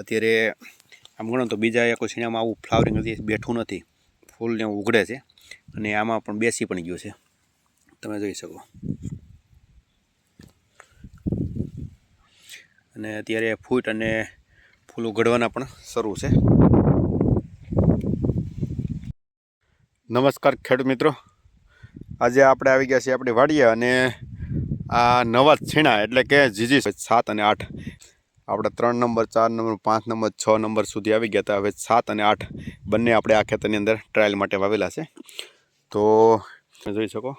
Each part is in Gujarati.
અત્યારે આમ ગણો તો બીજા એક છીણામાં આવું ફ્લાવરિંગ નથી બેઠું નથી. ફૂલને ઉઘડે છે. અને આમાં પણ બેસી પણ ગયું છે. તમે જોઈ શકો. અને અત્યારે ફૂટ અને ફૂલ ઉઘડવાના પણ શરૂ છે. નમસ્કાર ખેડૂત મિત્રો. આજે આપણે આવી ગયા છીએ આપણી વાડીએ અને આ નવા છીણા એટલે કે જીજી સાત અને આઠ આપણે ત્રણ નંબર, ચાર નંબર, પાંચ નંબર, છ નંબર સુધી આવી ગયા હતા. હવે સાત અને આઠ બંને આપણે આ ખેતરની અંદર ટ્રાયલ માટે વાવેલા છે. તો જોઈ શકો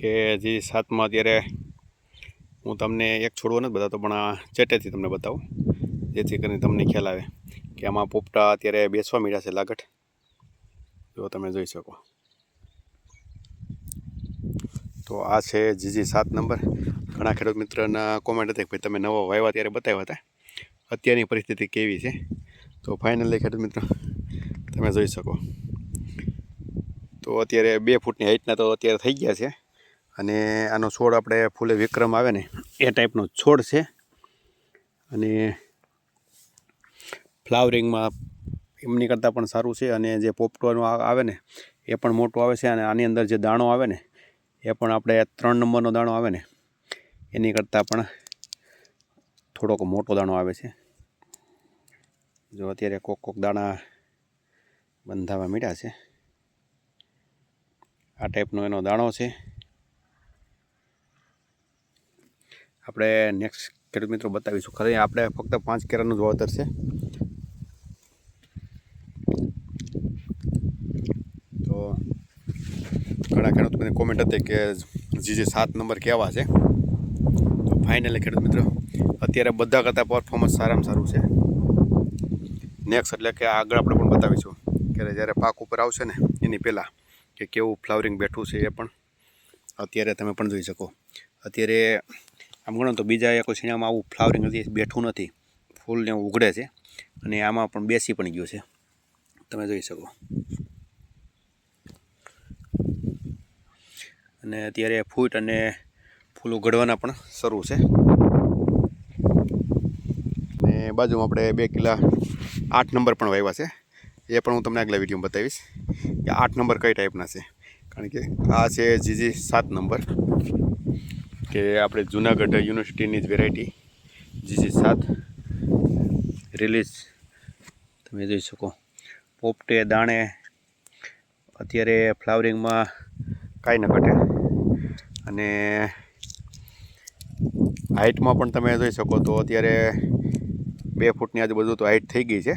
કે જે સાતમાં અત્યારે હું તમને એક છોડવો નથી બતાવતો, પણ આ ચેટેથી તમને બતાવું, જેથી કરીને તમને ખ્યાલ આવે કે આમાં પોપટા અત્યારે બેસવા મળ્યા છે લાગટ જો તમે જોઈ શકો. તો આ છે જીજી સાત નંબર. ઘણા ખેડૂત મિત્રના કોમેન્ટ હતી કે ભાઈ, તમે નવો વાવ્યા ત્યારે બતાવ્યા હતા. અત્યારની પરિસ્થિતિ કેવી છે? તો ફાઇનલી ખેડૂત મિત્રો તમે જોઈ શકો. તો અત્યારે બે ફૂટની હાઇટના તો અત્યારે થઈ ગયા છે. અને આનો છોડ આપણે ફૂલે વિક્રમ આવે ને, એ ટાઈપનો છોડ છે. અને ફ્લાવરિંગમાં એમની કરતાં પણ સારું છે. અને જે પોપટોનો આવે ને, એ પણ મોટો આવે છે. અને આની અંદર જે દાણો આવે ને, એ પણ આપણે ત્રણ નંબરનો દાણો આવે ને એની કરતાં પણ થોડોક મોટો દાણો આવે છે. જો અત્યારે કોક કોક દાણા બંધાવા મળ્યા છે. આ ટાઈપનો એનો દાણો છે. આપણે નેક્સ્ટ ખેડૂત મિત્રો બતાવીશું. ખરી આપણે ફક્ત પાંચ કેરાનું જ વાવતર છે. તો ઘણા ખેડૂત મને કોમેન્ટ હતી કે જે જે સાત નંબર કેવા છે. ફાઇનલી ખેડૂત મિત્રો. અત્યારે બધા કરતાં પરફોર્મન્સ સારામાં સારું છે. નેક્સ્ટ એટલે કે આગળ આપણે પણ બતાવીશું કે જ્યારે પાક ઉપર આવશે ને, એની પહેલાં કે કેવું ફ્લાવરિંગ બેઠું છે એ પણ અત્યારે તમે પણ જોઈ શકો. અત્યારે આમ ગણો તો બીજા એક છીણામાં આવું ફ્લાવરિંગ હજી બેઠું નથી. ફૂલને ઉઘડે છે અને આમાં પણ બેસી પણ ગયું છે. તમે જોઈ શકો. અને અત્યારે ફૂટ અને ફૂલ ઉઘડવાના પણ શરૂ છે. અને બાજુમાં આપણે બે કિલા આઠ નંબર પણ વાવ્યા છે. એ પણ હું તમને આગલા વિડીયોમાં બતાવીશ કે આઠ નંબર કઈ ટાઈપના છે. કારણ કે આ છે જીજી સાત નંબર, કે આપણે જુનાગઢ યુનિવર્સિટીની જ વેરાયટી જીજી સાત રિલીઝ તમે જોઈ શકો. પોપટે, દાણે, અત્યારે ફ્લાવરિંગમાં કાંઈ ન ઘટે. અને હાઇટમાં પણ તમે જોઈ શકો તો અત્યારે બે ફૂટની આજુબાજુ તો હાઇટ થઈ ગઈ છે.